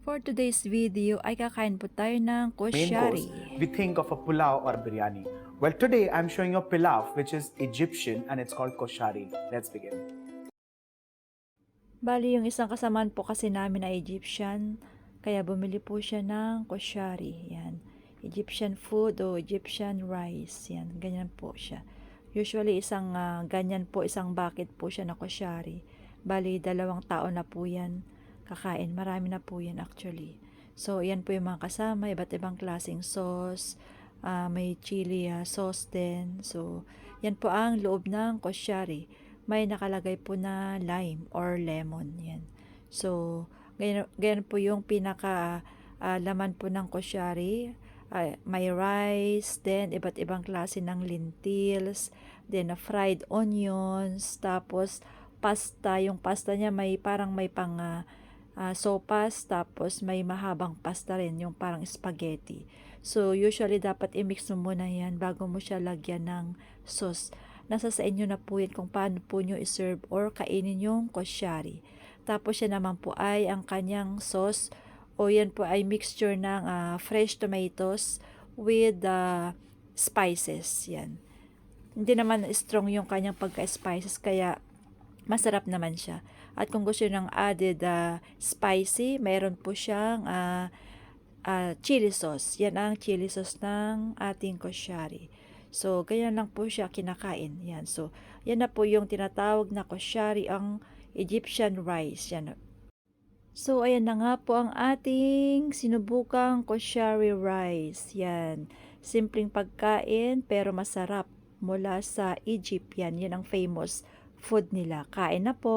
For today's video ay kakain po tayo ng main course, koshari. we think of a pulao or biryani. Well, today I'm showing you pilaf, which is Egyptian and it's called koshari. Let's begin. Bali yung isang kasamaan po kasi namin ay Egyptian, kaya bumili po siya ng koshari. Yan. Egyptian food o Egyptian rice. Yan, ganyan po siya. Usually isang ah, ganyan po, isang bucket po siya na koshari. Bali dalawang tao na po yan kakain. Marami na po yan actually. So, yan po yung mga kasama, iba't ibang klaseng sauce, ah, may chili ah, sauce din. So, yan po ang loob ng koshari may nakalagay po na lime or lemon. Yan. So, ganyan, ganyan po yung pinaka ah, laman po ng koshari. Ah, may rice, then iba't ibang klase ng lentils, then na fried onions, tapos pasta. Yung pasta niya may parang may pang ah, ah, sopas, tapos may mahabang pasta rin, yung parang spaghetti. So, usually dapat i-mix mo muna yan bago mo siya lagyan ng sauce nasa sa inyo na po yan kung paano po nyo iserve or kainin yung koshari. Tapos yan naman po ay ang kanyang sauce o yan po ay mixture ng ah, fresh tomatoes with ah, spices. Yan. Hindi naman strong yung kanyang pagka-spices kaya masarap naman siya. At kung gusto nyo ng added ah, spicy, mayroon po siyang ah, ah, chili sauce. Yan ang chili sauce ng ating koshari. So, ganyan lang po siya kinakain. Yan. So, yan na po yung tinatawag na koshari, ang Egyptian rice. Yan. So, ayan na nga po ang ating sinubukang koshari rice. Yan. Simpleng pagkain pero masarap mula sa Egypt. Yan. Yan ang famous food nila. Kain na po!